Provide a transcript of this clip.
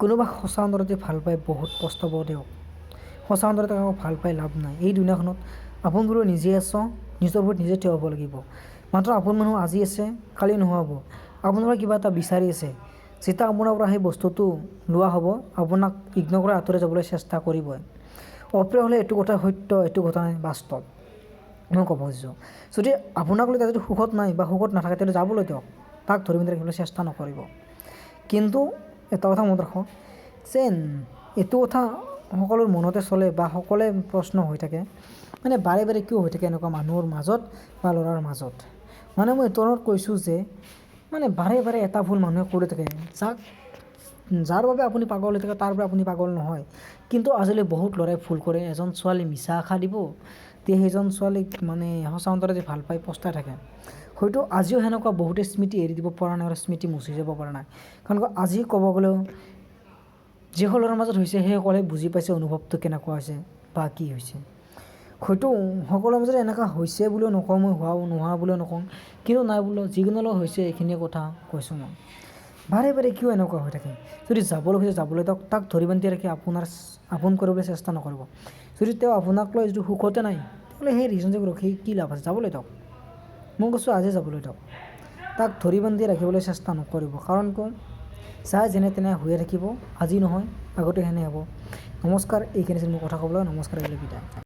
কোনোবা সঁচা অন্তৰতে ভাল পাই বহুত পস্তাব দিয়ক সঁচা অন্তৰতে কাকো ভাল পাই লাভ নাই। এই দুনীয়াখনত আপোনবোৰো নিজে আছ নিজৰ ভৰিত নিজে থিয় হ'ব লাগিব। মাত্ৰ আপোন মানুহ আজি আছে কালি নোহোৱা হ'ব আপোনাৰ পৰা কিবা এটা বিচাৰি আছে। যেতিয়া আপোনাৰ পৰা সেই বস্তুটো লোৱা হ'ব আপোনাক ইগন'ৰ কৰি আঁতৰি যাবলৈ চেষ্টা কৰিবই। অপ্ৰিয় হ'লে এইটো কথা সত্য এইটো ঘটনাই বাস্তৱ। মই ক'ব খুজিছোঁ যদি আপোনাক লৈ যদি সুখত নাই বা সুখত নাথাকে তেতিয়াহ'লে যাবলৈ দিয়ক। তাক ধৰি মেলি ৰাখিবলৈ চেষ্টা নকৰিব। কিন্তু এটা কথা মনত ৰাখক। যে এইটো কথা সকলোৰ মনতে চলে বা সকলোৱে প্ৰশ্ন হৈ থাকে। মানে বাৰে বাৰে কিয় হৈ থাকে এনেকুৱা মানুহৰ মাজত বা ল'ৰাৰ মাজত? মানে মই এইটো কৈছোঁ যে মানে বাৰে বাৰে এটা ভুল মানুহে কৰি থাকে। যাক যাৰ বাবে আপুনি পাগল হৈ থাকে, তাৰ বাবে আপুনি পাগল নহয়। কিন্তু আজিলৈ বহুত ল'ৰাই ভুল কৰে। এজন ছোৱালী মিছা আশা দিব তে সেইজন ছোৱালীক মানে সঁচা অন্তৰে ভালো পাই পস্তাই থাকে। হয়তো আজিও সেনেকুৱা বহুতে স্মৃতি এৰি দিব পৰা নাই আৰু স্মৃতি মুচি যাব পৰা নাই। কাৰণ আজি ক'ব গ'লেও যিসকলৰ মাজত হৈছে সেইসকলে বুজি পাইছে অনুভৱটো কেনেকুৱা হৈছে বা কি হৈছে। হয়তো সকলোৰে মাজত এনেকুৱা হৈছে বুলিও নকওঁ, মই হোৱা নোহোৱা বুলিও নকওঁ। কিন্তু নাই বুলিও যিকোনো হৈছে এইখিনি কথা, কৈছোঁ মই। বাৰে বাৰে কিয় এনেকুৱা হৈ থাকে? যদি যাবলৈ খোজে, যাবলৈ দিয়ক তাক ধৰি বান্ধি ৰাখি আপোনাৰ আপোন কৰিবলৈ চেষ্টা নকৰিব। যদি তেওঁ আপোনাক লৈ যদি সুখতে নাই, তেতিয়াহ'লে সেই ৰিজনটোক ৰখি কি লাভ আছে? যাবলৈ দিয়ক। মই কৈছোঁ, আজি যাবলৈ দিয়ক। তাক ধৰি বান্ধি ৰাখিবলৈ চেষ্টা নকৰিব। কাৰণ কিয়? চাই যেনে তেনে হৈয়ে থাকিব। আজি নহয়, আগতে সেনে হ'ব। নমস্কাৰ, এইখিনি আছিল মোৰ কথা ক'বলৈ। নমস্কাৰ এইবিলাক বিদায়।